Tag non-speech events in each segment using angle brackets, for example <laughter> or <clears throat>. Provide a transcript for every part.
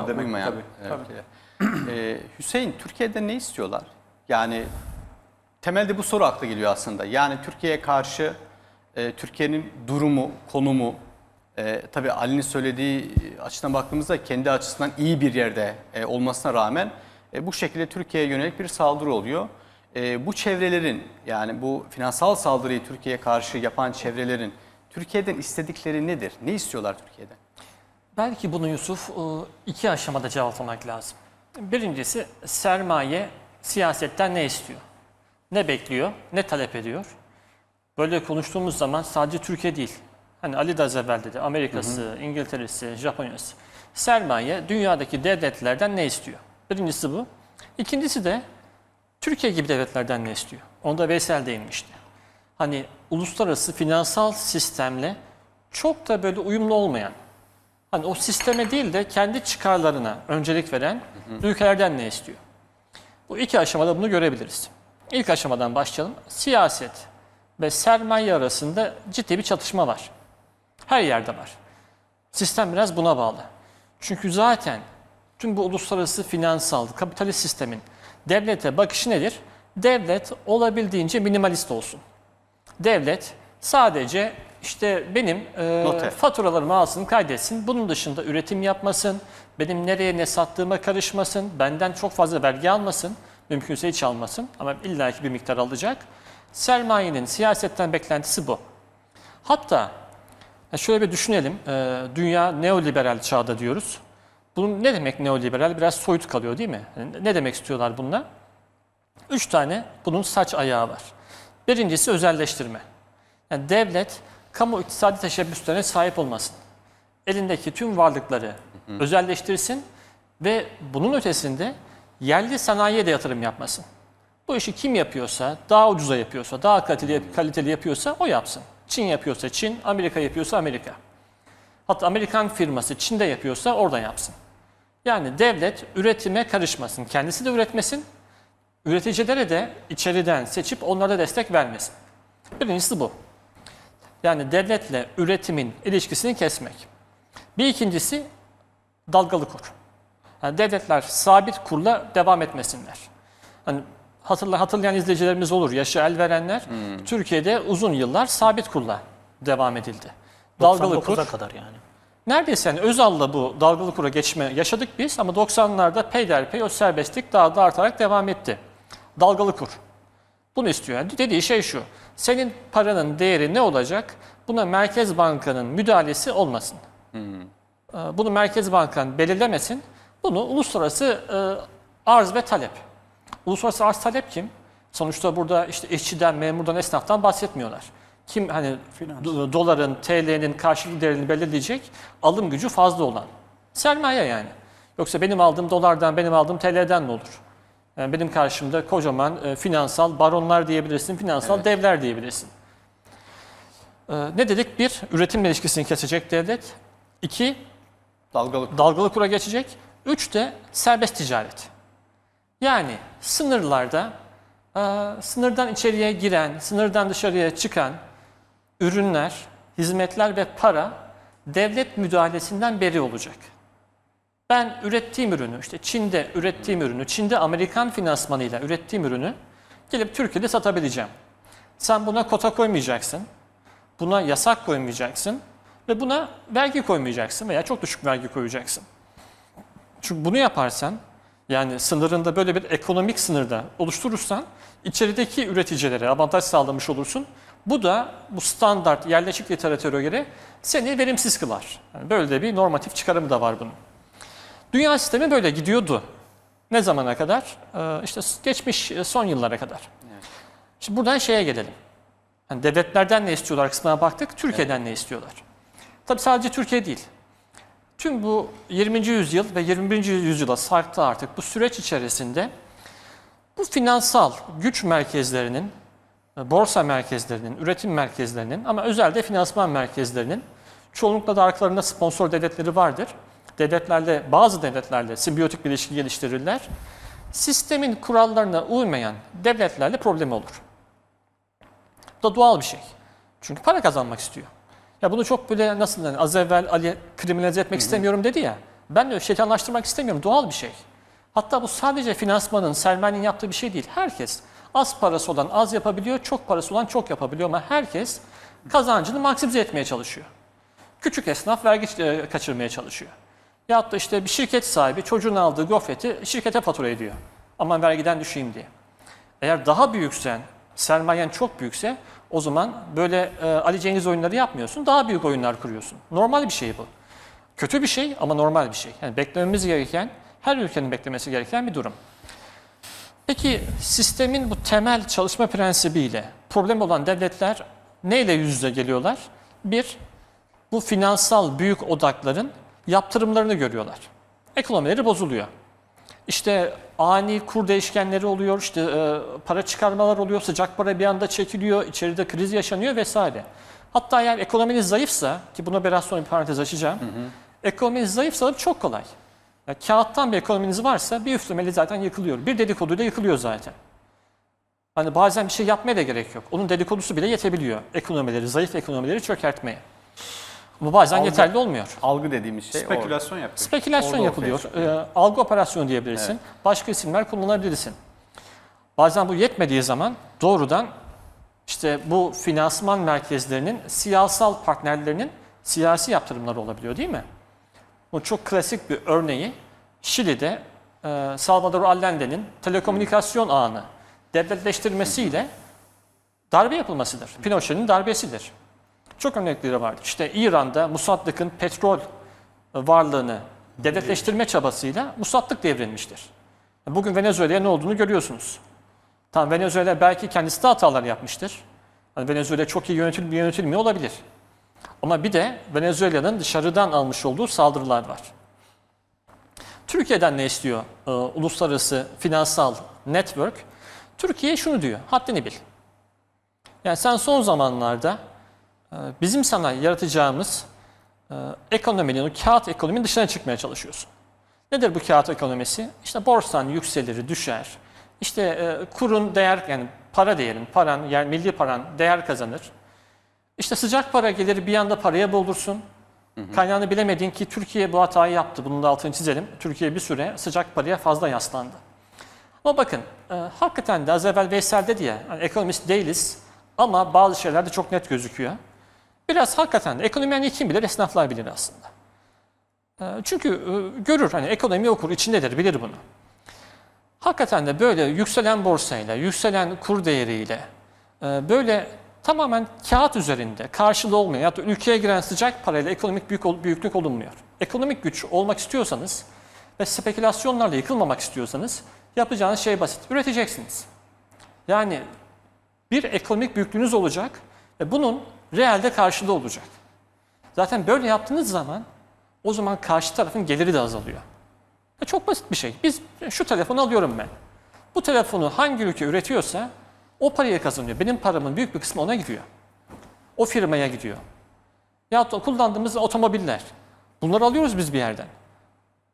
kurallara demek. uymayan Tabii, e, tabii. Ee, Hüseyin, Türkiye'de ne istiyorlar? Yani temelde bu soru akla geliyor aslında. Yani Türkiye'ye karşı e, Türkiye'nin durumu, konumu, e, tabii Ali'nin söylediği açıdan baktığımızda kendi açısından iyi bir yerde e, olmasına rağmen e, bu şekilde Türkiye'ye yönelik bir saldırı oluyor. E, bu çevrelerin yani bu finansal saldırıyı Türkiye'ye karşı yapan çevrelerin Türkiye'den istedikleri nedir? Ne istiyorlar Türkiye'den? Belki bunu Yusuf e, iki aşamada cevaplamak lazım. Birincisi sermaye siyasetten ne istiyor? Ne bekliyor? Ne talep ediyor? Böyle konuştuğumuz zaman sadece Türkiye değil. Hani Ali de az evvel dedi. Amerika'sı, İngiltere'si, Japonya'sı. Sermaye dünyadaki devletlerden ne istiyor? Birincisi bu. İkincisi de Türkiye gibi devletlerden ne istiyor? Onda Veysel değinmişti. Hani uluslararası finansal sistemle çok da böyle uyumlu olmayan, hani o sisteme değil de kendi çıkarlarına öncelik veren ülkelerden ne istiyor? Bu iki aşamada bunu görebiliriz. İlk aşamadan başlayalım. Siyaset ve sermaye arasında ciddi bir çatışma var. Her yerde var. Sistem biraz buna bağlı. Çünkü zaten tüm bu uluslararası finansal, kapitalist sistemin devlete bakışı nedir? Devlet olabildiğince minimalist olsun. Devlet sadece işte benim e, faturalarımı alsın, kaydetsin. Bunun dışında üretim yapmasın, benim nereye ne sattığıma karışmasın, benden çok fazla vergi almasın, mümkünse hiç almasın ama illaki bir miktar alacak. Sermayenin siyasetten beklentisi bu. Hatta şöyle bir düşünelim, e, dünya neoliberal çağda diyoruz. Bunun ne demek neoliberal? Biraz soyut kalıyor değil mi? Yani ne demek istiyorlar bununla? Üç tane bunun saç ayağı var. Birincisi özelleştirme. Yani devlet kamu iktisadi teşebbüslerine sahip olmasın. Elindeki tüm varlıkları özelleştirsin ve bunun ötesinde yerli sanayiye de yatırım yapmasın. Bu işi kim yapıyorsa, daha ucuza yapıyorsa, daha kaliteli, kaliteli yapıyorsa o yapsın. Çin yapıyorsa Çin, Amerika yapıyorsa Amerika. Hatta Amerikan firması Çin'de yapıyorsa orada yapsın. Yani devlet üretime karışmasın. Kendisi de üretmesin, üreticilere de içeriden seçip onlara destek vermesin. Birincisi bu. Yani devletle üretimin ilişkisini kesmek. Bir ikincisi dalgalı kur. Yani devletler sabit kurla devam etmesinler. Hani hatırla, hatırlayan izleyicilerimiz olur, yaşı el verenler. Türkiye'de uzun yıllar sabit kurla devam edildi. Dalgalı kur. 99'a kadar yani. Neredeyse yani Özal'la bu dalgalı kura geçme yaşadık biz ama 90'larda peyderpey o serbestlik daha da artarak devam etti. Dalgalı kur. Bunu istiyor. Yani dediği şey şu. Senin paranın değeri ne olacak? Buna Merkez Banka'nın müdahalesi olmasın. Ee, Bunu Merkez Bankan belirlemesin. Bunu uluslararası e, arz ve talep. Uluslararası arz talep kim? Sonuçta burada işte işçiden, memurdan, esnaftan bahsetmiyorlar. Kim hani do- doların, TL'nin karşılık değerini belirleyecek alım gücü fazla olan. Sermaye yani. Yoksa benim aldığım dolardan, benim aldığım TL'den ne olur? Yani benim karşımda kocaman e, finansal baronlar diyebilirsin, finansal devler diyebilirsin. E, ne dedik? Bir, üretim ilişkisini kesecek devlet. İki, Dalgalı dalgalı kura geçecek. Üç de serbest ticaret. Yani sınırlarda e, sınırdan içeriye giren, sınırdan dışarıya çıkan ürünler, hizmetler ve para devlet müdahalesinden beri olacak. Ben ürettiğim ürünü, işte Çin'de ürettiğim ürünü, Çin'de Amerikan finansmanıyla ürettiğim ürünü gelip Türkiye'de satabileceğim. Sen buna kota koymayacaksın, buna yasak koymayacaksın ve buna vergi koymayacaksın veya çok düşük vergi koyacaksın. Çünkü bunu yaparsan, yani sınırında böyle bir ekonomik sınırda oluşturursan, içerideki üreticilere avantaj sağlamış olursun. Bu da bu standart yerleşik literatüre göre seni verimsiz kılar. Yani böyle de bir normatif çıkarımı da var bunun. Dünya sistemi böyle gidiyordu. Ne zamana kadar? Ee, işte geçmiş e, son yıllara kadar. Şimdi buradan şeye gelelim. Yani devletlerden ne istiyorlar kısmına baktık, Türkiye'den ne istiyorlar? Tabii sadece Türkiye değil. Tüm bu 20. yüzyıl ve 21. yüzyıla sarktı artık bu süreç içerisinde bu finansal güç merkezlerinin, e, borsa merkezlerinin, üretim merkezlerinin ama özellikle finansman merkezlerinin çoğunlukla da arkalarında sponsor devletleri vardır. Devletlerle, bazı devletlerle simbiyotik bir ilişki geliştirirler. Sistemin kurallarına uymayan devletlerle problemi olur. Bu da doğal bir şey. Çünkü para kazanmak istiyor. Ya bunu çok böyle nasıl yani az evvel Ali kriminalize etmek istemiyorum dedi ya. Ben de şeytanlaştırmak istemiyorum. Doğal bir şey. Hatta bu sadece finansmanın, sermayenin yaptığı bir şey değil. Herkes az parası olan az yapabiliyor, çok parası olan çok yapabiliyor ama herkes kazancını maksimize etmeye çalışıyor. Küçük esnaf vergi e, kaçırmaya çalışıyor. Ya da işte bir şirket sahibi çocuğun aldığı gofreti şirkete fatura ediyor. Aman vergiden düşeyim diye. Eğer daha büyüksen, sermayen çok büyükse o zaman böyle e, Ali Cengiz oyunları yapmıyorsun, daha büyük oyunlar kuruyorsun. Normal bir şey bu. Kötü bir şey ama normal bir şey. Yani beklememiz gereken, her ülkenin beklemesi gereken bir durum. Peki sistemin bu temel çalışma prensibiyle problem olan devletler neyle yüz yüze geliyorlar? Bir, bu finansal büyük odakların yaptırımlarını görüyorlar. Ekonomileri bozuluyor. İşte ani kur değişkenleri oluyor, işte e, para çıkarmalar oluyor, sıcak para bir anda çekiliyor, içeride kriz yaşanıyor vesaire. Hatta eğer ekonominiz zayıfsa, ki buna biraz sonra bir parantez açacağım, ekonominiz zayıfsa çok kolay. Ya, kağıttan bir ekonominiz varsa bir üflemeli zaten yıkılıyor. Bir dedikoduyla yıkılıyor zaten. Hani bazen bir şey yapmaya da gerek yok. Onun dedikodusu bile yetebiliyor ekonomileri, zayıf ekonomileri çökertmeye. Ama bazen Algı- yeterli olmuyor. Algı dediğimiz şey orada. Spekülasyon yapıyor. Spekülasyon Orada yapılıyor. Ee, algı operasyonu diyebilirsin. Başka isimler kullanabilirsin. Bazen bu yetmediği zaman doğrudan işte bu finansman merkezlerinin siyasal partnerlerinin siyasi yaptırımları olabiliyor değil mi? Bu çok klasik bir örneği Şili'de e, Salvador Allende'nin telekomünikasyon ağını devletleştirmesiyle darbe yapılmasıdır. Pinochet'in darbesidir. Çok örnekleri vardır. İşte İran'da Musaddık'ın petrol varlığını devletleştirme çabasıyla Musaddık devrilmiştir. Bugün Venezuela'ya ne olduğunu görüyorsunuz. Tamam Venezuela belki kendisi de hatalar yapmıştır. Hani Venezuela çok iyi yönetil yönetilmiyor olabilir. Ama bir de Venezuela'nın dışarıdan almış olduğu saldırılar var. Türkiye'den ne istiyor e, uluslararası finansal network? Türkiye şunu diyor, haddini bil. Yani sen son zamanlarda e, bizim sana yaratacağımız e, ekonominin, o kağıt ekonominin dışına çıkmaya çalışıyorsun. Nedir bu kağıt ekonomisi? İşte borsan yükselir, düşer. İşte e, kurun değer, yani para değerin, paran, yani milli paran değer kazanır. İşte sıcak para gelir bir anda paraya boğulursun. Kaynağını bilemediğin ki Türkiye bu hatayı yaptı. Bunun da altını çizelim. Türkiye bir süre sıcak paraya fazla yaslandı. Ama bakın e, hakikaten de az evvel Veysel dedi ya hani ekonomist değiliz ama bazı şeyler de çok net gözüküyor. Biraz hakikaten de ekonomi yani kim bilir esnaflar bilir aslında. E, çünkü e, görür hani ekonomi okur içindedir bilir bunu. Hakikaten de böyle yükselen borsayla, yükselen kur değeriyle e, böyle tamamen kağıt üzerinde karşılığı olmayan ya da ülkeye giren sıcak parayla ekonomik büyük, büyüklük olunmuyor. Ekonomik güç olmak istiyorsanız ve spekülasyonlarla yıkılmamak istiyorsanız yapacağınız şey basit. Üreteceksiniz. Yani bir ekonomik büyüklüğünüz olacak ve bunun realde karşılığı olacak. Zaten böyle yaptığınız zaman o zaman karşı tarafın geliri de azalıyor. Ya çok basit bir şey. Biz şu telefonu alıyorum ben. Bu telefonu hangi ülke üretiyorsa o parayı kazanıyor. Benim paramın büyük bir kısmı ona gidiyor. O firmaya gidiyor. Ya kullandığımız otomobiller. Bunları alıyoruz biz bir yerden.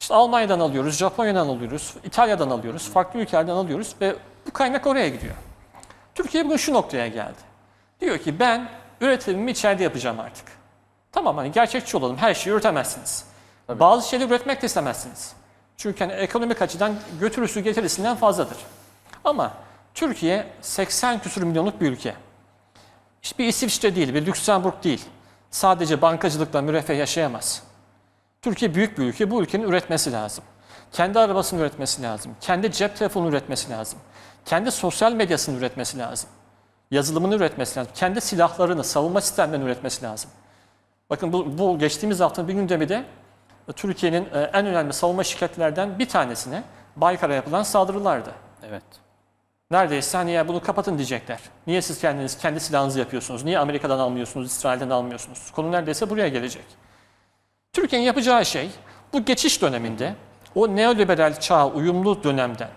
İşte Almanya'dan alıyoruz, Japonya'dan alıyoruz, İtalya'dan alıyoruz, farklı ülkelerden alıyoruz ve bu kaynak oraya gidiyor. Türkiye bugün şu noktaya geldi. Diyor ki ben üretimimi içeride yapacağım artık. Tamam hani gerçekçi olalım her şeyi üretemezsiniz. Bazı şeyleri üretmek de istemezsiniz. Çünkü hani ekonomik açıdan götürüsü getirisinden fazladır. Ama Türkiye 80 küsur milyonluk bir ülke. İşte bir İsviçre değil, bir Lüksemburg değil. Sadece bankacılıkla müreffeh yaşayamaz. Türkiye büyük bir ülke. Bu ülkenin üretmesi lazım. Kendi arabasını üretmesi lazım. Kendi cep telefonu üretmesi lazım. Kendi sosyal medyasını üretmesi lazım. Yazılımını üretmesi lazım. Kendi silahlarını, savunma sistemlerini üretmesi lazım. Bakın bu, bu geçtiğimiz haftanın bir gündemi de Türkiye'nin e, en önemli savunma şirketlerden bir tanesine Baykar'a yapılan saldırılardı. Evet. Neredeyse hani ya bunu kapatın diyecekler. Niye siz kendiniz kendi silahınızı yapıyorsunuz? Niye Amerika'dan almıyorsunuz, İsrail'den almıyorsunuz? Konu neredeyse buraya gelecek. Türkiye'nin yapacağı şey bu geçiş döneminde o neoliberal çağa uyumlu dönemden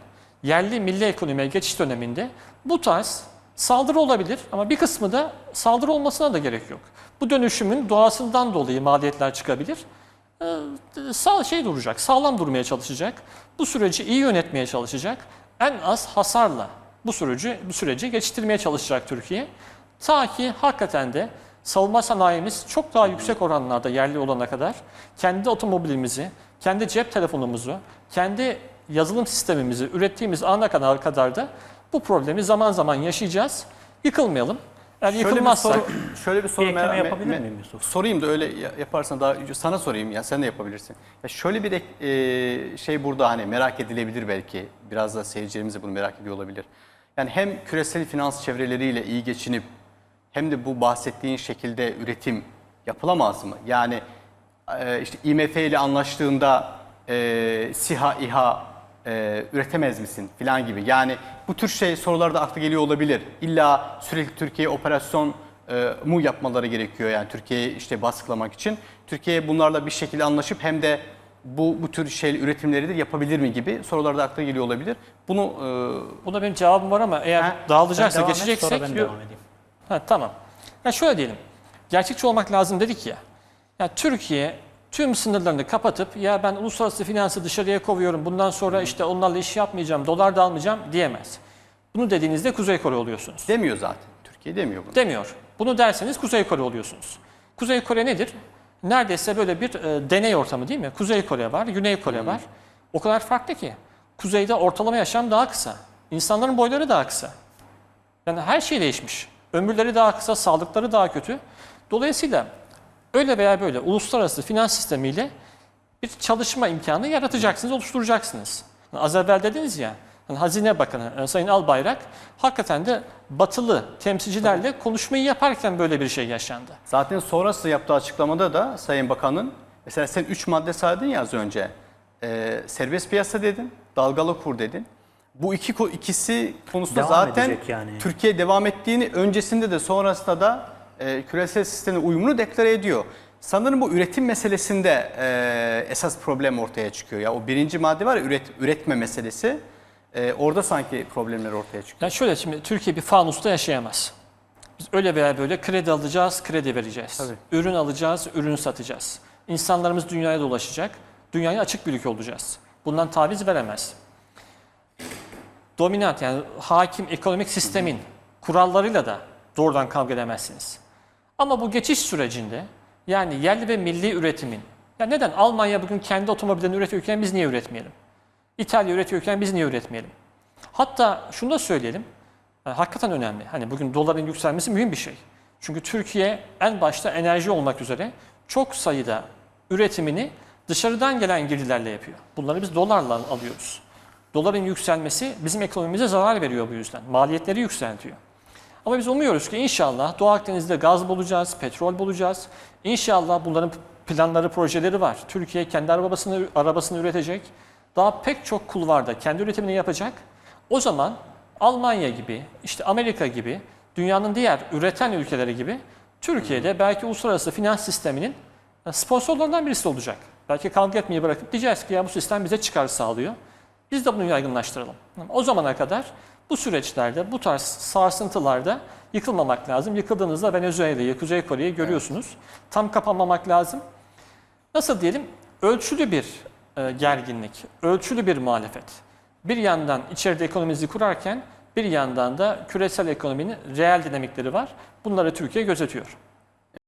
yerli milli ekonomiye geçiş döneminde bu tarz saldırı olabilir ama bir kısmı da saldırı olmasına da gerek yok. Bu dönüşümün doğasından dolayı maliyetler çıkabilir. Ee, sağ şey duracak, sağlam durmaya çalışacak. Bu süreci iyi yönetmeye çalışacak. En az hasarla bu süreci bu süreci geçiştirmeye çalışacak Türkiye. Ta ki hakikaten de savunma sanayimiz çok daha yüksek oranlarda yerli olana kadar kendi otomobilimizi kendi cep telefonumuzu, kendi yazılım sistemimizi ürettiğimiz ana kadar kadar da bu problemi zaman zaman yaşayacağız. Yıkılmayalım. Eğer Şöyle bir yıkılmazsak soru, <clears throat> şöyle bir soru ekleme merak- yapabilir me- miyim Yusuf? Sorayım da öyle ya- yaparsan daha sana sorayım ya sen de yapabilirsin. Ya şöyle bir ek- e, şey burada hani merak edilebilir belki. Biraz da seyircilerimiz de bunu merak ediyor olabilir. Yani hem küresel finans çevreleriyle iyi geçinip hem de bu bahsettiğin şekilde üretim yapılamaz mı? Yani e, işte IMF ile anlaştığında e, SİHA, İHA e, üretemez misin filan gibi. Yani bu tür şey sorularda akla geliyor olabilir. İlla sürekli Türkiye operasyon e, mu yapmaları gerekiyor yani Türkiye'yi işte baskılamak için. Türkiye bunlarla bir şekilde anlaşıp hem de bu bu tür şey üretimleri de yapabilir mi gibi sorular da akla geliyor olabilir. Bunu e, buna benim cevabım var ama eğer Ha, dağılacaksa Sen devam et, geçeceksek sonra ben devam edeyim. Ha, tamam. Ya şöyle diyelim. Gerçekçi olmak lazım dedik ya. Ya Türkiye tüm sınırlarını kapatıp ya ben uluslararası finansı dışarıya kovuyorum. Bundan sonra işte onlarla iş yapmayacağım, dolar da almayacağım diyemez. Bunu dediğinizde Kuzey Kore oluyorsunuz. demiyor zaten. Türkiye demiyor bunu. Demiyor. Bunu derseniz Kuzey Kore oluyorsunuz. Kuzey Kore nedir? Neredeyse böyle bir e, deney ortamı değil mi? Kuzey Kore var, Güney Kore var. O kadar farklı ki. Kuzeyde ortalama yaşam daha kısa. İnsanların boyları daha kısa. Yani her şey değişmiş. Ömürleri daha kısa, sağlıkları daha kötü. Dolayısıyla öyle veya böyle uluslararası finans sistemiyle bir çalışma imkanı yaratacaksınız, oluşturacaksınız. Hani Az evvel dediniz ya, hani Hazine Bakanı e, Sayın Albayrak hakikaten de batılı temsilcilerle konuşmayı yaparken böyle bir şey yaşandı. Zaten sonrası yaptığı açıklamada da Sayın Bakan'ın mesela sen 3 madde saydın ya az önce. Ee, serbest piyasa dedin, dalgalı kur dedin. Bu iki ikisi konusunda Devam zaten yani. Türkiye devam ettiğini öncesinde de sonrasında da e, küresel sisteme uyumunu deklare ediyor. Sanırım bu üretim meselesinde e, esas problem ortaya çıkıyor. Ya o birinci madde var ya üret, üretme meselesi. E, orada sanki problemler ortaya çıkıyor. Yani şöyle şimdi Türkiye bir fanusta yaşayamaz. Biz öyle veya böyle kredi alacağız, kredi vereceğiz. Tabii. Ürün alacağız, ürün satacağız. İnsanlarımız dünyaya dolaşacak, dünyaya açık bir ülke olacağız. Bundan taviz veremez. Dominant yani hakim ekonomik sistemin kurallarıyla da doğrudan kavga edemezsiniz. Ama bu geçiş sürecinde yani yerli ve milli üretimin, ya neden Almanya bugün kendi otomobillerini üretiyorken biz niye üretmeyelim? İtalya üretiyorken biz niye üretmeyelim? Hatta şunu da söyleyelim, e, hakikaten önemli. Hani bugün doların yükselmesi mühim bir şey. Çünkü Türkiye en başta enerji olmak üzere çok sayıda üretimini dışarıdan gelen girdilerle yapıyor. Bunları biz dolarla alıyoruz. Doların yükselmesi bizim ekonomimize zarar veriyor bu yüzden. Maliyetleri yükseltiyor. Ama biz umuyoruz ki inşallah Doğu Akdeniz'de gaz bulacağız, petrol bulacağız. İnşallah bunların planları, projeleri var. Türkiye kendi arabasını, arabasını üretecek. Daha pek çok kulvarda kendi üretimini yapacak. O zaman Almanya gibi, işte Amerika gibi, dünyanın diğer üreten ülkeleri gibi Türkiye'de belki uluslararası finans sisteminin sponsorlarından birisi olacak. Belki kavga etmeyi bırakıp diyeceğiz ki ya bu sistem bize çıkar sağlıyor. Biz de bunu yaygınlaştıralım. O zamana kadar bu süreçlerde, bu tarz sarsıntılarda yıkılmamak lazım. Yıkıldığınızda Venezuela'yı, Kuzey Kore'yi görüyorsunuz. Tam kapanmamak lazım. Nasıl diyelim? Ölçülü bir e, gerginlik, ölçülü bir muhalefet. Bir yandan içeride ekonomimizi kurarken bir yandan da küresel ekonominin reel dinamikleri var. Bunları Türkiye gözetiyor.